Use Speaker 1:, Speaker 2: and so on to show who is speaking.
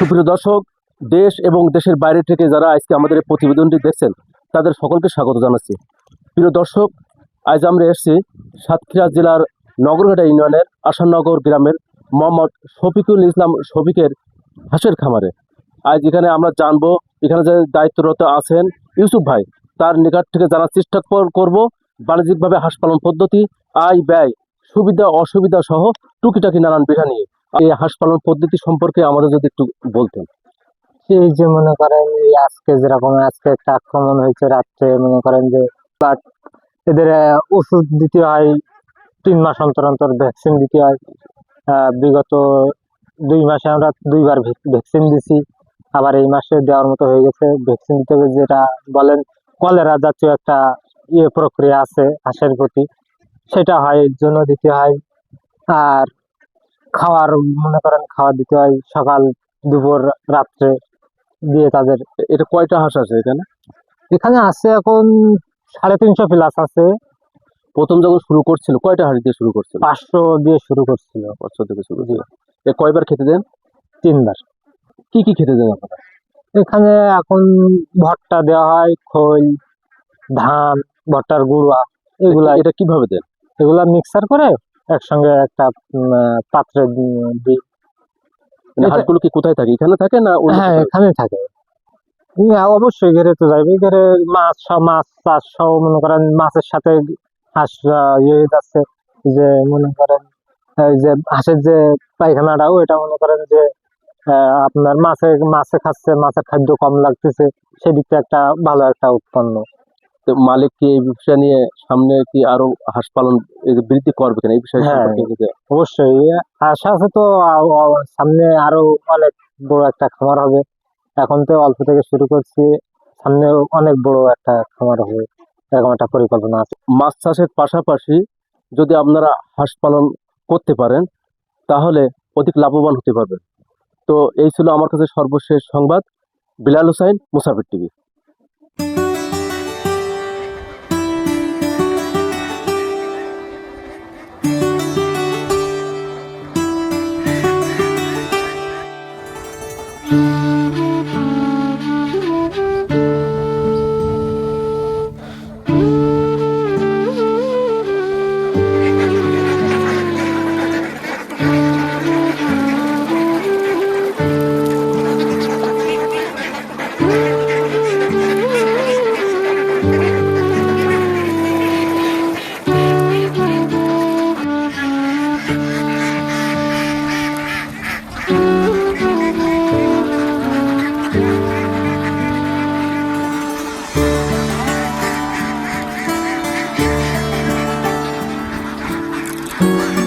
Speaker 1: সুপ্রিয় দর্শক, দেশ এবং দেশের বাইরে থেকে যারা আজকে আমাদের এই প্রতিবেদনটি দেখছেন, তাদের সকলকে স্বাগত জানাচ্ছি। প্রিয় দর্শক, আজ আমরা এসেছি সাতক্ষীরা জেলার নগরঘাটা ইউনিয়নের আসাননগর গ্রামের মোহাম্মদ শফিকুল ইসলাম শফিকের হাঁসের খামারে। আজ এখানে আমরা জানব, এখানে যে দায়িত্বরত আছেন ইউসুফ ভাই, তার নিকট থেকে জানার চেষ্টা কর- করব বাণিজ্যিকভাবে হাঁস পালন পদ্ধতি, আয় ব্যয়, সুবিধা, অসুবিধা সহ টুকিটাকি নানান বিষয় নিয়ে। এই হাঁস পালন পদ্ধতি সম্পর্কে আমাদের যদি একটু বলতেন।
Speaker 2: এই যে মনে করেন আজকে যেরকম আজকে একটা আক্রমণ হয়েছে রাত্রে, মনে করেন যে বাট এদের ওষুধ দিতে হয়, তিন মাস অন্তর অন্তর ভ্যাকসিন দিতে হয়। বিগত দুই মাসে আমরা দুইবার ভ্যাকসিন দিছি। আবার এই মাসে দেওয়ার মতো হয়ে গেছে। ভ্যাকসিন দিতে যেটা বলেন কলেরা জাতীয় একটা ইয়ে প্রক্রিয়া আছে হাঁসের প্রতি। সেটা হয় এর জন্য দিতে হয়। আর খাওয়ার মনে করেন খাওয়া দিতে হয় সকাল দুপুর রাত্রে দিয়ে তাদের
Speaker 1: এটা কয়টা হাঁস আছে এখানে?
Speaker 2: এখানে আছে এখন সাড়ে তিনশো প্লাস আছে।
Speaker 1: প্রথম যখন শুরু করছিল কয়টা হাঁস দিয়ে শুরু করছিল?
Speaker 2: পাঁচশো দিয়ে শুরু করছিল।
Speaker 1: পাঁচশো থেকে শুরু ছিল এ কয়বার খেতে দেন?
Speaker 2: তিনবার।
Speaker 1: কি কি খেতে দেন আপনারা?
Speaker 2: এখানে এখন ভট্টা দেওয়া হয় খোল ধান ভট্টার গুঁড়া এগুলা।
Speaker 1: এটা কীভাবে দেন?
Speaker 2: এগুলা মিক্সার করে একসঙ্গে একটা পাত্রে দিই
Speaker 1: মানে হাঁসগুলো কি কোথায় থাকে? এখানে থাকে না
Speaker 2: হ্যাঁ এখানে থাকে। অবশ্যই ঘেরে তো যাইবে। ঘেরে মাছ মাছ চাষ সহ মনে করেন মাছের সাথে হাঁস ইয়ে যাচ্ছে যে মনে করেন যে হাঁসের যে পায়খানাটা ওইটা মনে করেন যে আপনার মাছে মাছে খাচ্ছে মাছের খাদ্য কম লাগতেছে সেদিকটা একটা ভালো একটা উৎপন্ন।
Speaker 1: মালিক কি এই বিষয় নিয়ে সামনে কি আরও হাঁস পালন বৃদ্ধি করবে কিনা এই বিষয়ে
Speaker 2: হ্যাঁ। অবশ্যই। আশা আছে তো সামনে আরও অনেক বড় একটা খামার হবে। এখন তো অল্প থেকে শুরু করছি সামনে অনেক বড় একটা খামার হবে এরকম একটা পরিকল্পনা আছে।
Speaker 1: মাছ চাষের পাশাপাশি যদি আপনারা হাঁস পালন করতে পারেন তাহলে অধিক লাভবান হতে পারবেন। তো এই ছিল আমার কাছে সর্বশেষ সংবাদ। বিলাল হুসাইন মুসাফির টিভি।
Speaker 3: Música Bye.